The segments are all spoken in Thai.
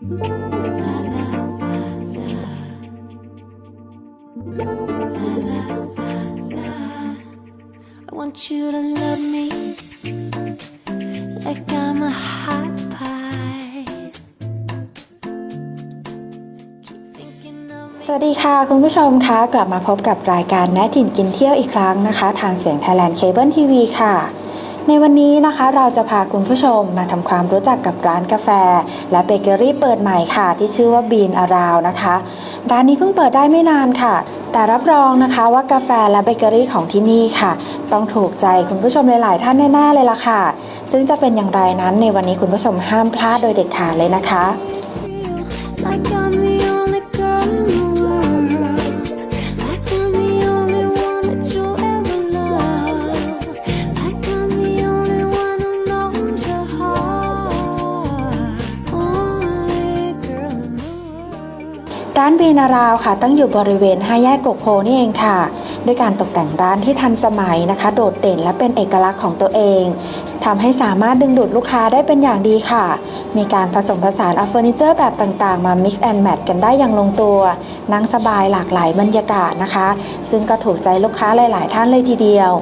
I want you to love me like I'm a hot pie. สวัสดีค่ะ คุณผู้ชมคะกลับมาพบกับรายการแนะถิ่นกินเที่ยวอีกครั้งนะคะ ทางเสียงไทยแลนด์เคเบิลทีวีค่ะ ในวันนี้นะคะเราจะพาคุณผู้ชมมาทำความรู้จักกับร้านกาแฟ และเบเกอรี่เปิดใหม่ค่ะ ที่ชื่อว่าบีนอาราวนะคะ ร้านนี้เพิ่งเปิดได้ไม่นานค่ะ แต่รับรองนะคะว่ากาแฟและเบเกอรี่ของที่นี่ค่ะ ต้องถูกใจคุณผู้ชมหลาย ๆ ท่านแน่ ๆ เลยล่ะค่ะ ซึ่งจะเป็นอย่างไรนั้นในวันนี้คุณผู้ชมห้ามพลาดโดยเด็ดขาดเลยนะคะ เบนาราวค่ะ ตั้งอยู่บริเวณห้าแยกกกโพนี่เองค่ะ ด้วยการตกแต่งร้านที่ทันสมัยนะคะ โดดเด่นและเป็นเอกลักษณ์ของตัวเองทำให้สามารถดึงดูดลูกค้าได้เป็นอย่างดีค่ะ มีการผสมผสานเอาเฟอร์นิเจอร์แบบต่างๆ มา mix and match กันได้อย่างลงตัว นั่งสบายหลากหลายบรรยากาศนะคะ ซึ่งก็ถูกใจลูกค้าหลาย ๆ ท่านเลยทีเดียว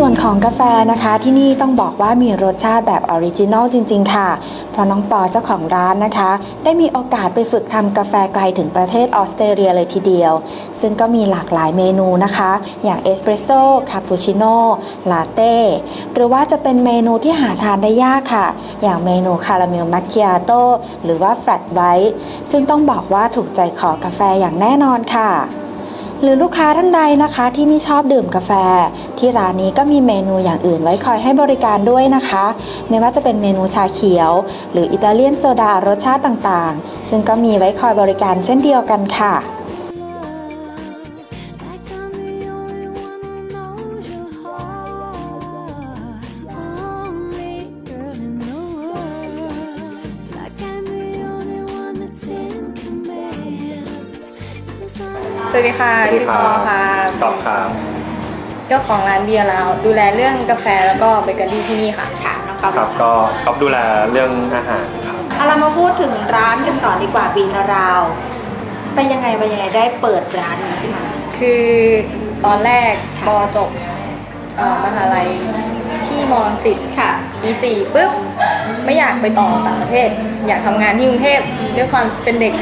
ส่วนของกาแฟนะคะ ที่นี่ต้องบอกว่ามีรสชาติแบบออริจินอลจริง ๆ ค่ะ เพราะน้องปอเจ้าของร้านนะคะ ได้มีโอกาสไปฝึกทำกาแฟไกลถึงประเทศออสเตรเลียเลยทีเดียว ซึ่งก็มีหลากหลายเมนูนะคะ อย่างเอสเปรสโซ่คาปูชิโน่ลาเต้หรือว่าจะเป็นเมนูที่หาทานได้ยากค่ะ อย่างเมนูคาราเมลมัคคิอาโต้หรือว่าแฟลตไวท์ซึ่งต้องบอกว่าถูกใจขอกาแฟอย่างแน่นอนค่ะ หรือลูกค้าท่านใดนะคะที่ไม่ชอบดื่มกาแฟ ที่ร้านนี้ก็มีเมนูอย่างอื่นไว้คอยให้บริการด้วยนะคะ ไม่ว่าจะเป็นเมนูชาเขียว หรืออิตาเลียนโซดารสชาติต่างๆ ซึ่งก็มีไว้คอยบริการเช่นเดียวกันค่ะ สวัสดีค่ะพี่ปอค่ะตอบครับเจ้าของร้านเบียร์เราดูแลเรื่องกาแฟแล้วก็เบเกอรี่ที่นี่ค่ะ ค่ะน้องก๊อฟครับก็ก๊อฟดูแลเรื่องอาหารครับเอาเรามาพูดถึงร้านกันก่อนดีกว่าบีนาราวไปยังไงไปยังไงได้เปิดร้านนี้ขึ้นมาคือตอนแรกปอจบเอ่อมหาลัยที่ มอลังสิตค่ะปีสี่ปุ๊บไม่อยากไปต่อต่างประเทศ อยากทำงานที่กรุงเทพด้วยความเป็นเด็ก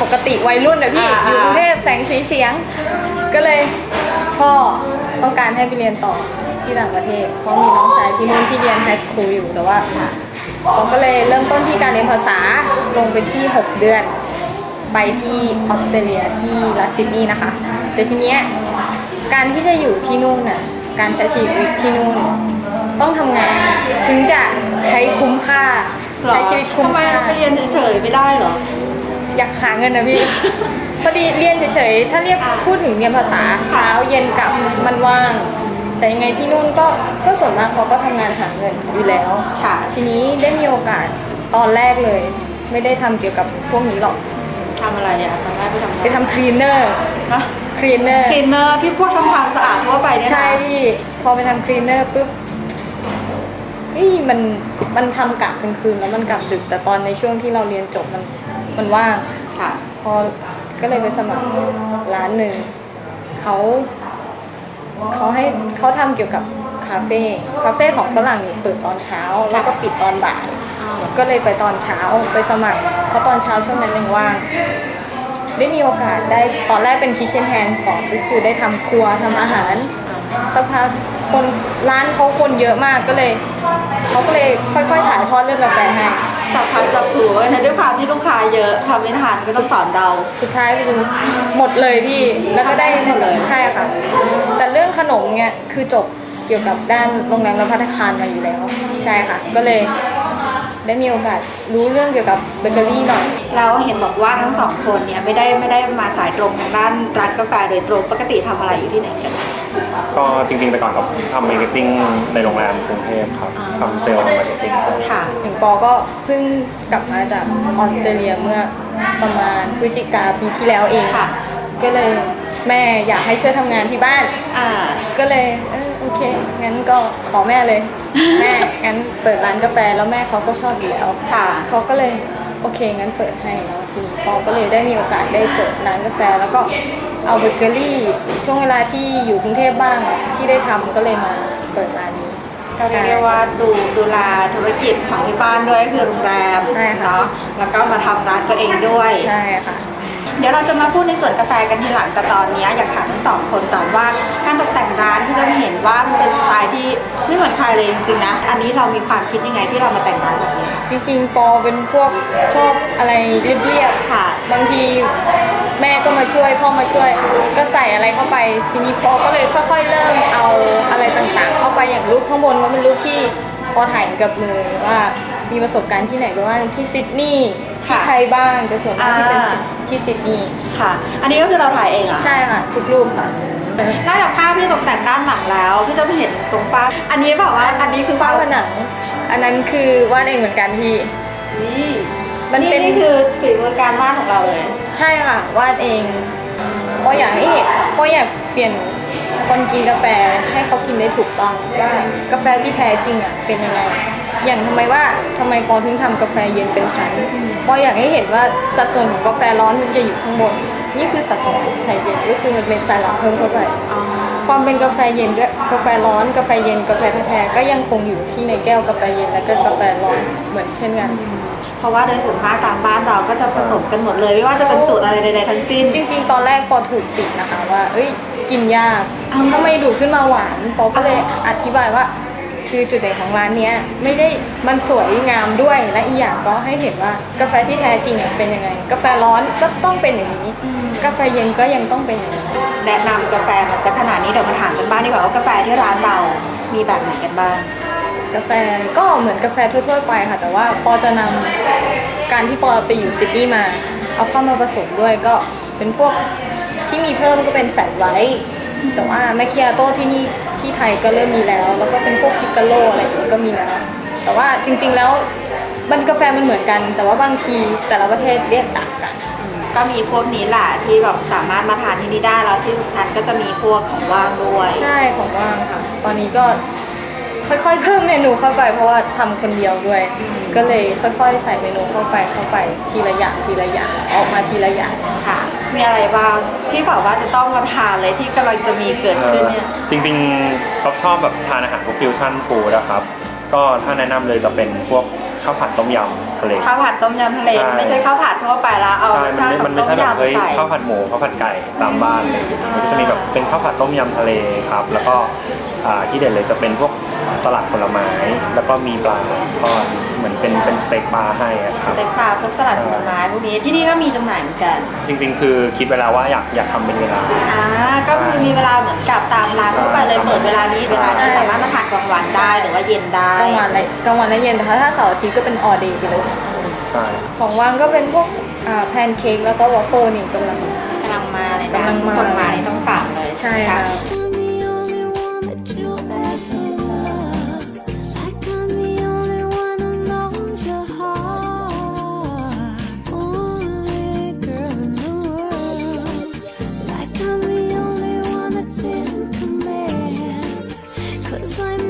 ปกติวัยรุ่นนะพี่อ่าอยู่กรุงเทพแสงสีเสียง ก็เลยพ่อต้องการให้ไปเรียนต่อที่ต่างประเทศเพราะมีน้องชายที่นู่นที่เรียนไฮสคูลอยู่แต่ว่าผมก็เลยเริ่มต้นที่การเรียนภาษาลงไปที่ 6 เดือน ไปที่ออสเตรเลียที่รัสซิดนีย์นะคะ แต่ทีเนี้ยการที่จะอยู่ที่นู่นน่ะการใช้ชีวิตที่นู่น ต้องทำงาน ถึงจะใช้คุ้มค่า ใช้ชีวิตคุ้มทำไมค่าไปเรียนเฉยๆไม่ได้เหรอ อยากหาเงินนะพี่ พอดีเรียนเฉยๆ ถ้าเรียกพูดถึงเรียนภาษาเช้าเย็นกลับมันว่าง แต่ยังไงที่นู่นก็ก็ส่วนมากเขาก็ทำงานหาเงินอยู่แล้ว ค่ะ ทีนี้ได้มีโอกาสตอนแรกเลย ไม่ได้ทำเกี่ยวกับพวกนี้หรอก ทำอะไรเนี่ยทำได้ไปทำไปทำคลีนเนอร์นะคลีนเนอร์ คลีนเนอร์ที่พวกทำความสะอาดทั่วไปเนี่ยนะใช่พี่ พอไปทำคลีนเนอร์ปุ๊บ นี่มันมันทำกะกลางคืนแล้วมันกลับดึก แต่ตอนในช่วงที่เราเรียนจบมันมันว่างค่ะ พอก็เลยไปสมัครร้านหนึ่งเขาเขาให้เขาทำเกี่ยวกับคาเฟ่คาเฟ่ของฝรั่งเนี่ยเปิดตอนเช้า แล้วก็ปิดตอนบ่าย ก็เลยไปตอนเช้าไปสมัคร เพราะตอนเช้าช่วงนั้นยังว่างได้มีโอกาสได้ตอนแรกเป็นคิ t เช่นแ a นก่อนก็คือได้ทำครัวทำอาหารสักพัก คนร้านเขาคนเยอะมากก็เลยเขาก็เลยค่อยๆถ่ายทอดเรื่องกาแฟให้จับพัดจับผูนะด้วยความที่ลูกค้าเยอะทำไม่ทันก็ต้องสอนเดา สุดท้ายคือหมดเลยพี่แล้วก็ได้หมดเลยใช่ค่ะ แต่เรื่องขนมเนี่ยคือจบเกี่ยวกับด้านโรงแรมและพัฒคารมาอยู่แล้ว ใช่ค่ะ ก็เลยได้มีโอกาสรู้เรื่องเกี่ยวกับเบเกอรี่หน่อยแล้วเห็นบอกว่าทั้งสองคนเนี่ยไม่ได้ไม่ได้มาสายตรงทางด้านร้านกาแฟโดยตรงปกติทำอะไรอยู่ที่ไหนกัน ก็จริงๆแต่ก่อนครับทำมาร์เก็ตติ้งในโรงแรมกรุงเทพครับทำเซลล์มาร์เก็ตติ้งค่ะถึงปอก็เพิ่งกลับมาจากออสเตรเลียเมื่อประมาณพฤศจิกาปีที่แล้วเองค่ะ ก็เลยแม่อยากให้ช่วยทำงานที่บ้าน อ่า ก็เลยเออโอเค งั้นก็ขอแม่เลย แม่ งั้นเปิดร้านกาแฟแล้วแม่เขาก็ชอบอยู่แล้วค่ะ เขาก็เลยโอเคงั้นเปิดให้แล้วทีนี้ ปอก็เลยได้มีโอกาสได้เปิดร้านกาแฟ แล้วก็เอาเบเกอรี่ ช่วงเวลาที่อยู่กรุงเทพบ้างที่ได้ทำก็เลยมาเปิดร้านนี้ก็เรียกได้ว่าดูดูแลธุรกิจของที่บ้านด้วยคือโรงแรมใช่ค่ะเนาะแล้วก็มาทำร้านตัวเองด้วยใช่ค่ะเดี๋ยวเราจะมาพูดในส่วนกาแฟกันทีหลังแต่ตอนนี้อยากถามทั้งสองคนก่อนว่าการตกแต่ง ว่ามันเป็นสไตล์ที่ไม่เหมือนใครเลยจริงๆนะ อันนี้เรามีความคิดยังไงที่เรามาแต่งร้านแบบนี้ จริงๆปอเป็นพวกชอบอะไรเรียบๆค่ะ บางทีแม่ก็มาช่วยพ่อมาช่วย ก็ใส่อะไรเข้าไป ทีนี้ปอก็เลยค่อยๆเริ่มเอาอะไรต่างๆ เข้าไปอย่างรูปข้างบนก็เป็นรูปที่ปอถ่ายกับมือว่ามีประสบการณ์ที่ไหนบ้างที่ซิดนีย์ที่ค่ะไทยบ้างแต่ส่วนมากที่เป็นอ่าซิดที่ซิดนีย์ค่ะ อันนี้ก็คือเราถ่ายเองเหรอใช่ค่ะทุกรูปค่ะ นอกจากภาพที่ตกแต่งด้านหลังแล้วที่จะไปเห็นตรงฟ้าอันนี้แบบว่าอันนี้คือฝ้าผนัง อันนั้นคือวาดเองเหมือนกันพี่ นี่มันเป็นนี่คือฝีมือการวาดของเราเลย ใช่ค่ะวาดเองเพราะอยากให้เห็นเพราะอยากเปลี่ยนคนกินกาแฟให้เขากินได้ถูกต้องว่ากาแฟที่แท้จริงอะเป็นยังไง อย่างทำไมว่าทำไมปอถึงทำกาแฟเย็นเป็นชั้นปออยากให้เห็นว่าสัดส่วนของกาแฟร้อนมันจะอยู่ข้างบน นี่คือสัดส่วนของกาแฟเย็นก็คือมันเป็นสายหลังเพิ่มเข้าไป ความเป็นกาแฟเย็นด้วยกาแฟร้อนกาแฟเย็นกาแฟแท้ๆก็ยังคงอยู่ที่ในแก้วกาแฟเย็นและก็กาแฟร้อนเหมือนเช่นกัน เพราะว่าโดยส่วนมากตามบ้านเราก็จะผสมกันหมดเลย ไม่ว่าจะเป็นสูตรอะไรใดๆทั้งสิ้น จริง ๆ ตอนแรกปอถูกติดนะคะว่า เอ้ยกินยากอ้าวทำไมดูดขึ้นมาหวานปอก็เลยอธิบายว่า คือจุดเด่นของร้านเนี้ยไม่ได้มันสวยงามด้วยและอีกอย่างก็ให้เห็นว่ากาแฟที่แท้จริงอะเป็นยังไง กาแฟร้อนก็ต้องเป็นอย่างนี้ กาแฟเย็นก็ยังต้องเป็นอย่างนี้แนะนำกาแฟมาสักขนาดนี้เดี๋ยวมาถามกันบ้างดีกว่าว่ากาแฟที่ร้านเรา มีแบบไหนกันบ้าง กาแฟก็เหมือนกาแฟทั่วๆไปค่ะ แต่ว่าปอจะนำการที่ปอไปอยู่ซิดนีย์มา เอาเข้ามาผสมด้วยก็เป็นพวกที่มีเพิ่มก็เป็นแฟลตไวท์ แต่ว่าแมคคิอาโต้ที่นี่ที่ไทยก็เริ่มมีแล้ว แล้วก็เป็นพวกพิกาโลอะไรอย่างนี้ก็มีแล้ว แต่ว่าจริง ๆแล้วมันกาแฟมันเหมือนกัน แต่ว่าบางทีแต่ละประเทศเรียกต่างกัน ก็มีพวกนี้แหละที่แบบสามารถมาทานที่นี่ได้แล้วที่สำคัญก็จะมีพวกของว่างด้วยใช่ของว่างค่ะ ตอนนี้ก็ค่อยๆเพิ่มเมนูเข้าไปเพราะว่าทำคนเดียวด้วย ก็เลยค่อยๆ ใส่เมนูเข้าไปเข้าไปทีละอย่างทีละอย่างออกมาทีละอย่างค่ะ มีอะไรบ้างที่แบบว่าจะต้องมาทานเลยที่กำลังจะมีเกิดขึ้นเนี่ยจริงๆเขาชอบแบบทานอาหารพวกฟิวชั่นฟู้ดนะครับ ก็ถ้าแนะนำเลยจะเป็นพวกข้าวผัดต้มยำทะเลข้าวผัดต้มยำทะเล ใช่ ไม่ใช่ข้าวผัดทั่วไปแล้วเอาใช่รสชาติของมันไม่ต้มใช่แบบเฮ้ยยำใส่ข้าวผัดหมูข้าวผัดไก่ตามบ้านเลยมันก็จะมีแบบเป็นข้าวผัดต้มยำทะเลครับ แล้วก็อ่าที่เด็ดเลยจะเป็นพวก สลัดผลไม้ แล้วก็มีปลาทอดเหมือนเป็นเป็นสเต็กปลาให้อะครับเต็กปลาพวกสลัดผลไม้พวกนี้ที่นี่ก็มีจำหน่ายเหมือนกัน จริงๆ คือคิดไว้แล้วว่าอยากอยากทำเป็นเวลา อ่าก็คือมีเวลาเหมือนกับตามร้านทั่วไปเลยเปิดเวลานี้เวลานี้สามารถมาทานกลางวันได้หรือว่าเย็นได้กลางวันและกลางวันและเย็นแต่ถ้าเสาร์อาทิตย์ก็เป็นออเดย์ไปเลย ใช่ ของว่างก็เป็นพวกอ่าแพนเค้กแล้วก็วอฟเฟิลนี่กำลัง กำลังมาเลยนะกำลังมาคนมานี่ต้องสั่งเลยใช่ไหมค่ะคะ Cause I'm